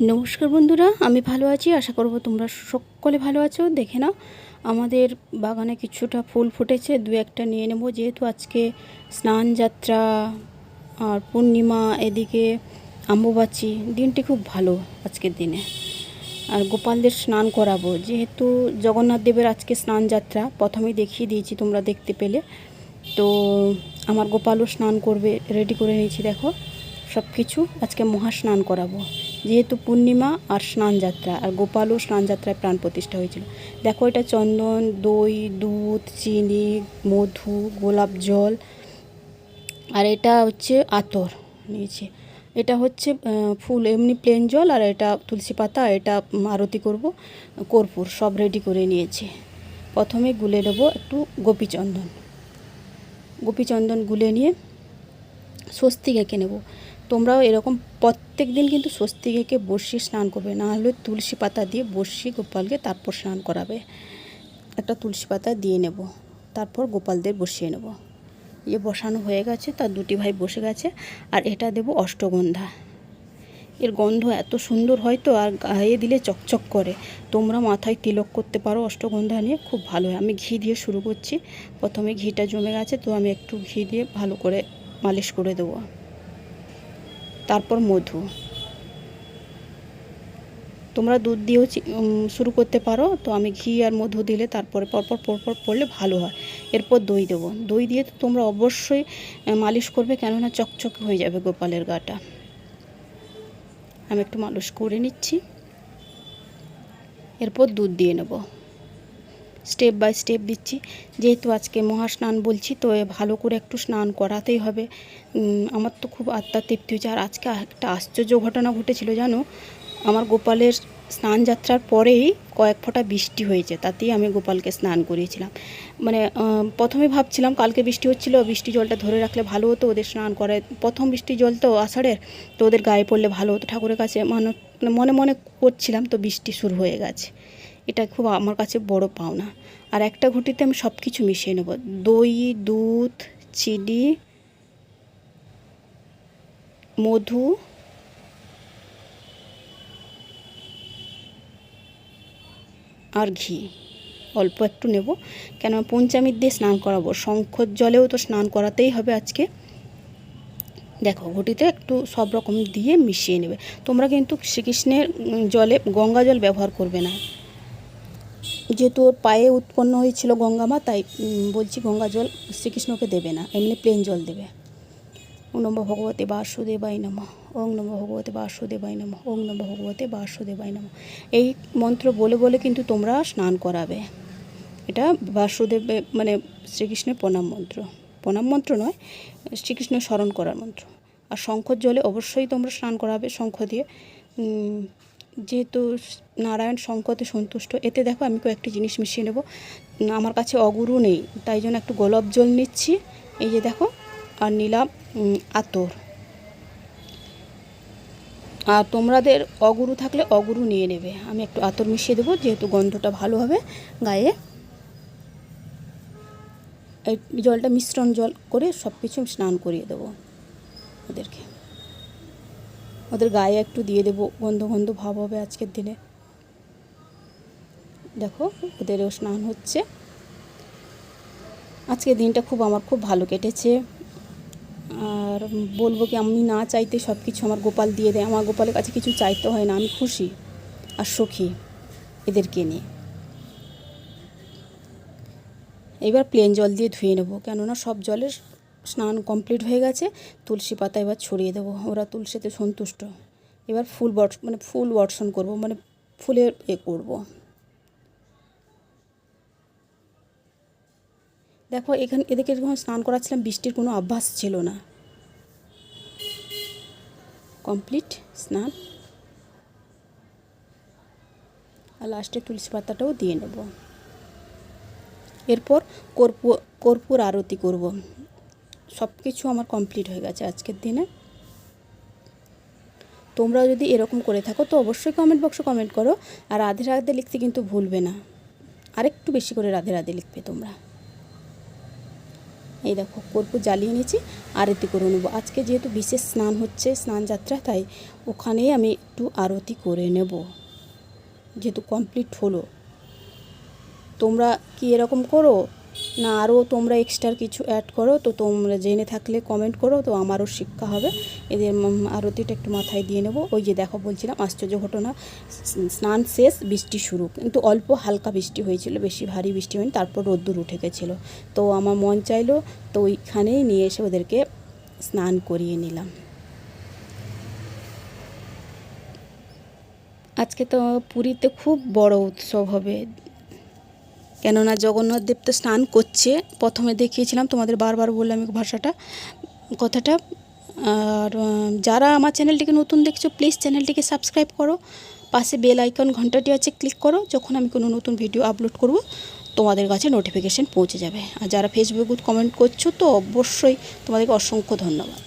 নমস্কার বন্ধুরা, আমি ভালো আছি, আশা করব তোমরা সকলে ভালো আছো। দেখে নাও, আমাদের বাগানে কিছুটা ফুল ফুটেছে, দু একটা নিয়ে নেব। যেহেতু আজকে স্নান যাত্রা আর পূর্ণিমা, এদিকে আম্বুবাচি, দিনটি খুব ভালো আজকের দিনে। আর গোপালদের স্নান করাবো। যেহেতু জগন্নাথ দেবের আজকে স্নান যাত্রা, প্রথমেই দেখিয়ে দিয়েছি তোমরা দেখতে পেলে। তো আমার গোপালও স্নান করবে রেডি করে নিয়েছি, দেখো। সব কিছু আজকে মহাস্নান করাবো। যেহেতু পূর্ণিমা আর স্নান যাত্রা আর গোপালও স্নান যাত্রায় প্রাণ প্রতিষ্ঠা হয়েছিল। দেখো এটা চন্দন, দই, দুধ, চিনি, মধু, গোলাপ জল, আর এটা হচ্ছে আতর নিয়েছি। এটা হচ্ছে ফুল, এমনি প্লেন জল, আর এটা তুলসী পাতা এটা আরতি করব, কর্পূর, সব রেডি করে নিয়েছি। প্রথমে গুলে নেব একটু গোপীচন্দন। গোপীচন্দন গুলে নিয়ে স্বস্তিক এঁকে নেব। তোমরাও এরকম প্রত্যেক দিন কিন্তু স্বস্তিক বসিয়ে স্নান করবে, না হলে তুলসী পাতা দিয়ে বসিয়ে গোপালকে তারপর স্নান করাবে। একটা তুলসী পাতা দিয়ে নেব, তারপর গোপালদের বসিয়ে নেব। ইয়ে বসানো হয়ে গেছে, তার দুটি ভাই বসে গেছে, আর এটা দেব অষ্টগন্ধা। এর গন্ধ এত সুন্দর হয় তো, আর গায়ে দিলে চকচক করে। তোমরা মাথায় তিলক করতে পারো অষ্টগন্ধা নিয়ে, খুব ভালো হয়। আমি ঘি দিয়ে শুরু করছি। প্রথমে ঘিটা জমে গেছে, তো আমি একটু ঘি দিয়ে ভালো করে মালিশ করে দেবো। তারপর মধু। তোমরা দুধ দিয়েও শুরু করতে পারো। তো আমি ঘি আর মধু দিলে তারপরে পরপর পরপর পড়লে ভালো হয়। এরপর দই দেবো। দই দিয়ে তো তোমরা অবশ্যই মালিশ করবে কেননা চকচকে হয়ে যাবে গোপালের গাটা। আমি একটু মালিশ করে নিচ্ছি। এরপর দুধ দিয়ে নেব। স্টেপ বাই স্টেপ দিচ্ছি। যেহেতু আজকে মহাস্নান বলছি, তো ভালো করে একটু স্নান করাতেই হবে। আমার তো খুব আত্মার তৃপ্তি হয়েছে। আর আজকে একটা আশ্চর্য ঘটনা ঘটেছিল, জানো? আমার গোপালের স্নান যাত্রার পরেই কয়েক ফোঁটা বৃষ্টি হয়েছে, তাতেই আমি গোপালকে স্নান করিয়েছিলাম। মানে প্রথমে ভাবছিলাম কালকে বৃষ্টি হচ্ছিল, বৃষ্টি জলটা ধরে রাখলে ভালো হতো, ওদের স্নান করে প্রথম বৃষ্টি জল তো আষাঢ়ের, তো ওদের গায়ে পড়লে ভালো হতো। ঠাকুরের কাছে মানে মনে মনে করছিলাম, তো বৃষ্টি শুরু হয়ে গেছে। এটা খুব আমার কাছে বড় পাওনা। আর একটা ঘটিতে আমি সব কিছু মিশিয়ে নেব। দই, দুধ, চিনি, মধু, আর ঘি। অল্প একটু নেব। কেন পঞ্চামৃত দিয়ে স্নান করাবো। শঙ্খর জলেও তো স্নান করাতেই হবে আজকে। দেখো, ঘটিতে একটু সব রকম দিয়ে মিশিয়ে নেবে। তোমরা কিন্তু শ্রীকৃষ্ণের জলে গঙ্গা জল ব্যবহার করবে না। যেহেতু ওর পায়ে উৎপন্ন হয়েছিল গঙ্গা মা, তাই বলছি গঙ্গা জল শ্রীকৃষ্ণকে দেবে না, এমনি প্লেন জল দেবে। ওং নম ভগবতে বাসুদেবাই নম, ওং নম ভগবতে বাসুদেবাই নম, ওং নম ভগবতে বাসুদেবাই নম। এই মন্ত্র বলে বলে কিন্তু তোমরা স্নান করাবে। এটা বাসুদেব মানে শ্রীকৃষ্ণের প্রণাম মন্ত্র। প্রণাম মন্ত্র নয় শ্রীকৃষ্ণের স্মরণ করার মন্ত্র। আর শঙ্খর জলে অবশ্যই তোমরা স্নান করাবে, শঙ্খ দিয়ে যেহেতু নারায়ণ শঙ্খতে সন্তুষ্ট, এতে দেখো আমি কয়েকটি জিনিস মিশিয়ে নেব। আমার কাছে অগুরু নেই, তাই জন্য একটু গোলাপ জল নিচ্ছি। এই যে দেখো, আর নিলাম আতর। আর তোমাদের অগুরু থাকলে অগুরু নিয়ে নেবে। আমি একটু আতর মিশিয়ে দেবো, যেহেতু গন্ধটা ভালো হবে গায়ে। এই জলটা মিশ্রণ জল করে সব কিছু স্নান করিয়ে দেবো ওদেরকে। ওদের গায়ে একটু দিয়ে দেবো, গন্ধ গন্ধ ভাব হবে আজকের দিনে। দেখো, ওদেরও স্নান হচ্ছে। আজকের দিনটা খুব আমার খুব ভালো কেটেছে। আর বলব কি, আমি না চাইতে সব কিছু আমার গোপাল দিয়ে দেয়। আমার গোপালের কাছে কিছু চাইতে হয় না, আমি খুশি আর সুখী এদেরকে নিয়ে। এবার প্লেন জল দিয়ে ধুয়ে নেব, কেননা সব জলের স্নান কমপ্লিট হয়ে গেছে, তুলসী পাতা এবার ছড়িয়ে দেবো। ওরা তুলসীতে সন্তুষ্ট। এবার ফুল বট মানে ফুল বর্ষণ করব মানে ফুলের এ করব। দেখো, এখানে এদেরকে যখন স্নান করাচ্ছিলাম, বৃষ্টির কোনো অভ্যাস ছিল না। কমপ্লিট স্নান। আর লাস্টে তুলসী পাতাটাও দিয়ে নেব। এরপর কর্পূর কর্পূর আরতি করব। সব কিছু আমার কমপ্লিট হয়ে গেছে আজকের দিনে। তোমরাও যদি এরকম করে থাকো, তো অবশ্যই কমেন্ট বক্সে কমেন্ট করো। আর রাধে রাধে লিখতে কিন্তু ভুলবে না। আরেকটু বেশি করে রাধে রাধে লিখবে তোমরা। এই দেখো, কর্পূর জ্বালিয়ে নিয়েছি, আরতি করে নেব। আজকে যেহেতু বিশেষ স্নান হচ্ছে, স্নান যাত্রা, তাই ওখানেই আমি একটু আরতি করে নেব। যেহেতু কমপ্লিট হলো। তোমরা কি এরকম করো? না আরও তোমরা এক্সট্রা কিছু অ্যাড করো, তো তোমরা জেনে থাকলে কমেন্ট করো, তো আমারও শিক্ষা হবে। এদের আরতিটা একটু মাথায় দিয়ে নেব। ওই যে দেখো বলছিলাম, আশ্চর্য ঘটনা স্নান শেষ, বৃষ্টি শুরু। কিন্তু অল্প হালকা বৃষ্টি হয়েছিল, বেশি ভারী বৃষ্টি হয়নি, তারপর রোদ্দুর উঠে গেছিল। তো আমার মন চাইলো, তো ওইখানেই নিয়ে এসে ওদেরকে স্নান করিয়ে নিলাম। আজকে তো পুরীতে খুব বড় উৎসব হবে। কেননা জগন্নাথ দেব তো স্নান করছে। প্রথমে দেখিয়েছিলাম, তোমাদের বারবার বললাম ভাষাটা, কথাটা। আর যারা আমার চ্যানেলটিকে নতুন দেখছ প্লিজ চ্যানেলটিকে সাবস্ক্রাইব করো। পাশে বেল আইকন ঘন্টাটি আছে ক্লিক করো। যখন আমি কোনো নতুন ভিডিও আপলোড করব, তোমাদের কাছে নোটিফিকেশান পৌঁছে যাবে। আর যারা ফেসবুকে কমেন্ট করছ, তো অবশ্যই তোমাদেরকে অসংখ্য ধন্যবাদ।